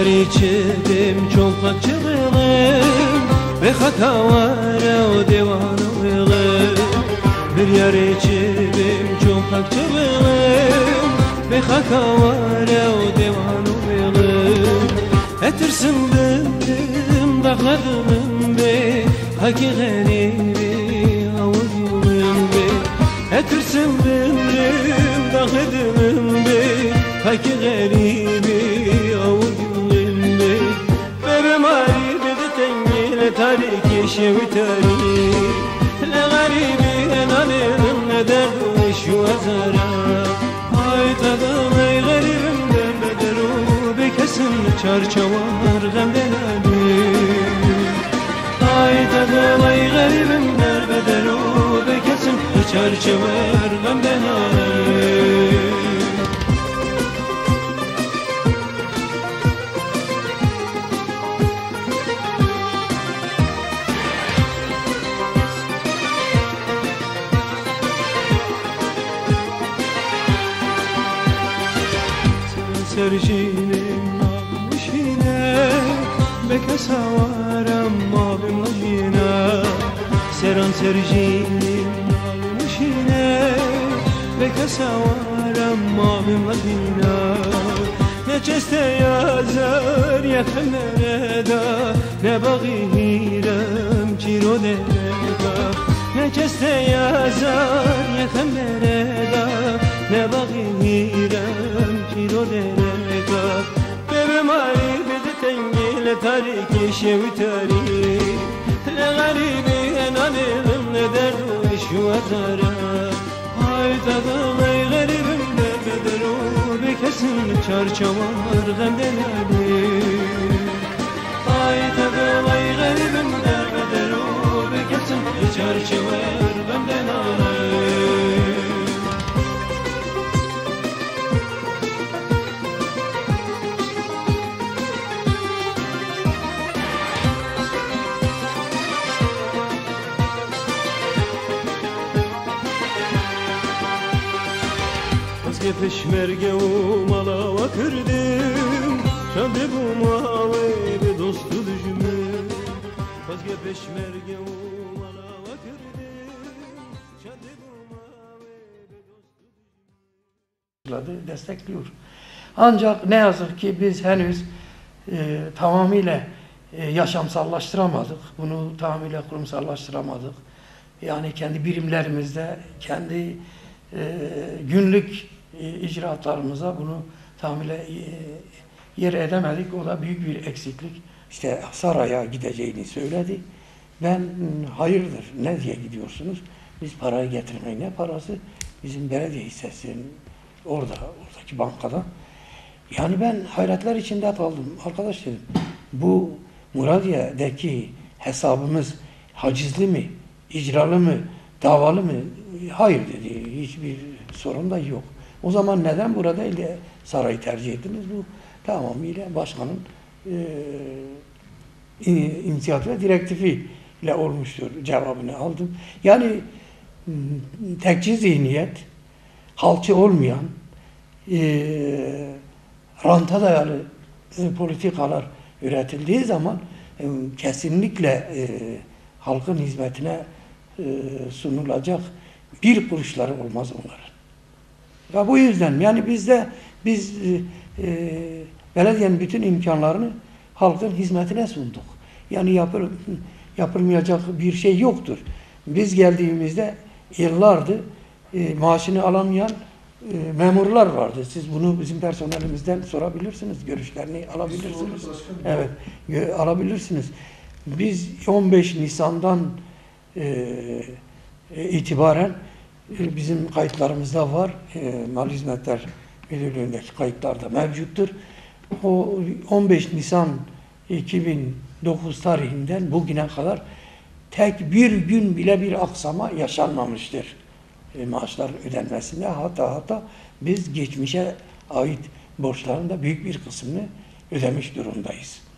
Bir yer içedim çok pakçılığım Ve hata var o divan oğlum Bir yer içedim çok pakçılığım Ve hata var o divan oğlum Etirsin dedim dağladım be. Hakikani avucum be. Etirsin dedim dağladım be. Hakikani enanım ne derdu şu azara Ay tadım ey garibim derbe deru Bekesin çarçavar gamden ali Ay tadım ey garibim derbe deru Bekesin çarçavar gamden sercinim almış yine Beke savarım mavim lajina Seran sercinim almış yine Beke savarım mavim lajina Ne çeste yazar yakınlara da Ne bağırım çiro dereka Ne çeste yazar yakınlara da Ne çiro dereka Benim haribide tengile tariki şevtari Ne garibi enanım ne derdu şu azara. Ay tadım ey garibim de bederu Bekesin çarçavar gamden ali Ay tadım ey garibim de bederu Bekesin çarçavar. gamden Mavi bir dostu düşümü Özge peşmerge o malava kırdım Şandı bu mavi bir dostu düşümü destekliyor. Ancak ne yazık ki biz henüz e, tamamıyla e, yaşamsallaştıramadık. Bunu tamamıyla kurumsallaştıramadık. Yani kendi birimlerimizde, kendi e, günlük icraatlarımıza bunu tamamıyla e, yer edemedik. O da büyük bir eksiklik. İşte saraya gideceğini söyledi. Ben hayırdır ne diye gidiyorsunuz? Biz parayı getirmeyi ne parası? Bizim belediye hissesinin orada, oradaki bankada. Yani ben hayretler içinde kaldım. Arkadaş dedim, bu Muradiye'deki hesabımız hacizli mi, icralı mı, davalı mı? Hayır dedi, hiçbir sorun da yok. O zaman neden burada ile sarayı tercih ettiniz? Bu tamamıyla başkanın e, inisiyatif ve direktifi ile olmuştur cevabını aldım. Yani tekçi zihniyet, halkçı olmayan, e, ranta dayalı e, politikalar üretildiği zaman e, kesinlikle e, halkın hizmetine e, sunulacak bir kuruşları olmaz onların. Ve bu yüzden yani bizde biz e, e, belediyenin bütün imkanlarını halkın hizmetine sunduk. Yani yapıl, yapılmayacak bir şey yoktur. Biz geldiğimizde yıllardı e, maaşını alamayan e, memurlar vardı. Siz bunu bizim personelimizden sorabilirsiniz. Görüşlerini alabilirsiniz. Evet, alabilirsiniz. Biz 15 Nisan'dan e, e, itibaren bizim kayıtlarımızda var. E, Mal Hizmetler Müdürlüğü'ndeki kayıtlarda mevcuttur. O 15 Nisan 2009 tarihinden bugüne kadar tek bir gün bile bir aksama yaşanmamıştır e, maaşlar ödenmesinde. Hatta hatta biz geçmişe ait borçların da büyük bir kısmını ödemiş durumdayız.